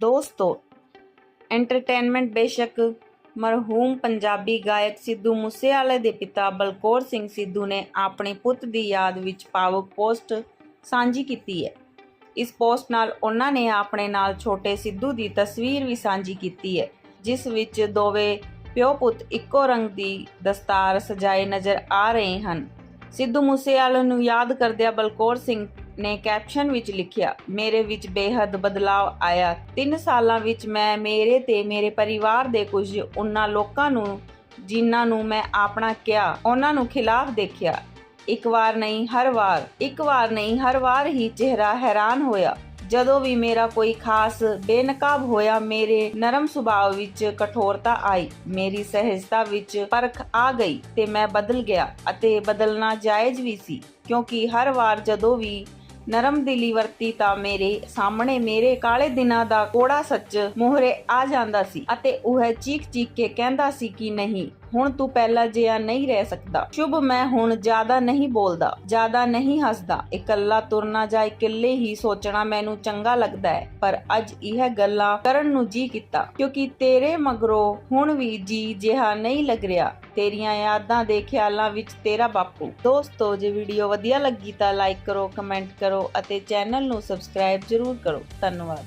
ਦੋਸਤੋ ਐਂਟਰਟੇਨਮੈਂਟ ਬੇਸ਼ੱਕ ਮਰਹੂਮ ਪੰਜਾਬੀ ਗਾਇਕ ਸਿੱਧੂ ਮੂਸੇਵਾਲੇ ਦੇ ਪਿਤਾ ਬਲਕੌਰ ਸਿੰਘ ਸਿੱਧੂ ਨੇ ਆਪਣੇ ਪੁੱਤ ਦੀ ਯਾਦ ਵਿੱਚ ਭਾਵੁਕ ਪੋਸਟ ਸਾਂਝੀ ਕੀਤੀ ਹੈ। ਇਸ ਪੋਸਟ ਨਾਲ ਉਹਨਾਂ ਨੇ ਆਪਣੇ ਨਾਲ ਛੋਟੇ ਸਿੱਧੂ ਦੀ ਤਸਵੀਰ ਵੀ ਸਾਂਝੀ ਕੀਤੀ ਹੈ, ਜਿਸ ਵਿੱਚ ਦੋਵੇਂ ਪਿਓ ਪੁੱਤ ਇੱਕੋ ਰੰਗ ਦੀ ਦਸਤਾਰ ਸਜਾਏ ਨਜ਼ਰ ਆ ਰਹੇ ਹਨ। ਸਿੱਧੂ ਮੂਸੇਵਾਲੇ ਨੂੰ ਯਾਦ ਕਰਦਿਆਂ ਬਲਕੌਰ ਸਿੰਘ ਨੇ ਕੈਪਸ਼ਨ ਵਿੱਚ ਲਿਖਿਆ, ਮੇਰੇ ਵਿੱਚ ਬੇਹੱਦ ਬਦਲਾਅ ਆਇਆ। 3 ਸਾਲਾਂ ਵਿੱਚ ਮੈਂ ਮੇਰੇ ਤੇ ਮੇਰੇ ਪਰਿਵਾਰ ਦੇ ਕੁਝ ਉਹਨਾਂ ਲੋਕਾਂ ਨੂੰ, ਜਿਨ੍ਹਾਂ ਨੂੰ ਮੈਂ ਆਪਣਾ ਕਿਹਾ, ਉਹਨਾਂ ਨੂੰ ਖਿਲਾਫ ਦੇਖਿਆ। ਇੱਕ ਵਾਰ ਨਹੀਂ, ਹਰ ਵਾਰ, ਇੱਕ ਵਾਰ ਨਹੀਂ, ਹਰ ਵਾਰ ਹੀ ਚਿਹਰਾ ਹੈਰਾਨ ਹੋਇਆ। ਜਦੋਂ ਵੀ ਮੇਰਾ ਕੋਈ ਖਾਸ ਬੇਨਕਾਬ ਹੋਇਆ, ਮੇਰੇ ਨਰਮ ਸੁਭਾਅ ਵਿੱਚ ਕਠੋਰਤਾ ਆਈ, ਮੇਰੀ ਸਹਿਜਤਾ ਵਿੱਚ ਪਰਖ ਆ ਗਈ ਤੇ ਮੈਂ ਬਦਲ ਗਿਆ ਅਤੇ ਬਦਲਣਾ ਜਾਇਜ਼ ਵੀ ਸੀ, ਕਿਉਂਕਿ ਹਰ ਵਾਰ ਜਦੋਂ ਵੀ ਨਰਮ ਦਿਲੀ ਵਰਤੀ ਤਾਂ ਮੇਰੇ ਸਾਹਮਣੇ ਮੇਰੇ ਕਾਲੇ ਦਿਨਾਂ ਦਾ ਕੋੜਾ ਸੱਚ ਮੋਹਰੇ ਆ ਜਾਂਦਾ ਸੀ ਅਤੇ ਉਹ ਚੀਕ ਚੀਖ ਕੇ ਕਹਿੰਦਾ ਸੀ ਕਿ ਨਹੀਂ ਹੁਣ ਤੂੰ ਪਹਿਲਾਂ ਜਿਹਾ ਨਹੀਂ ਰਹਿ ਸਕਦਾ। ਸ਼ੁਭ, ਮੈਂ ਹੁਣ ਜ਼ਿਆਦਾ ਨਹੀਂ ਬੋਲਦਾ, ਜ਼ਿਆਦਾ ਨਹੀਂ ਹੱਸਦਾ। ਇਕੱਲਾ ਤੁਰਨਾ ਜਾਂ ਇਕੱਲੇ ਹੀ ਸੋਚਣਾ ਮੈਨੂੰ ਚੰਗਾ ਲੱਗਦਾ ਹੈ, ਪਰ ਅੱਜ ਇਹ ਗੱਲਾਂ ਕਰਨ ਨੂੰ ਜੀ ਕੀਤਾ, ਕਿਉਂਕਿ ਤੇਰੇ ਮਗਰੋਂ ਹੁਣ ਵੀ ਜੀ ਜਿਹਾ ਨਹੀਂ ਲੱਗ ਰਿਹਾ। ਤੇਰੀਆਂ ਯਾਦਾਂ ਦੇ ਖਿਆਲਾਂ ਵਿੱਚ ਤੇਰਾ ਬਾਪੂ। ਦੋਸਤੋ, ਜੇ ਵੀਡੀਓ ਵਧੀਆ ਲੱਗੀ ਤਾਂ ਲਾਈਕ ਕਰੋ, ਕਮੈਂਟ ਕਰੋ ਅਤੇ ਚੈਨਲ ਨੂੰ ਸਬਸਕ੍ਰਾਈਬ ਜ਼ਰੂਰ ਕਰੋ। ਧੰਨਵਾਦ।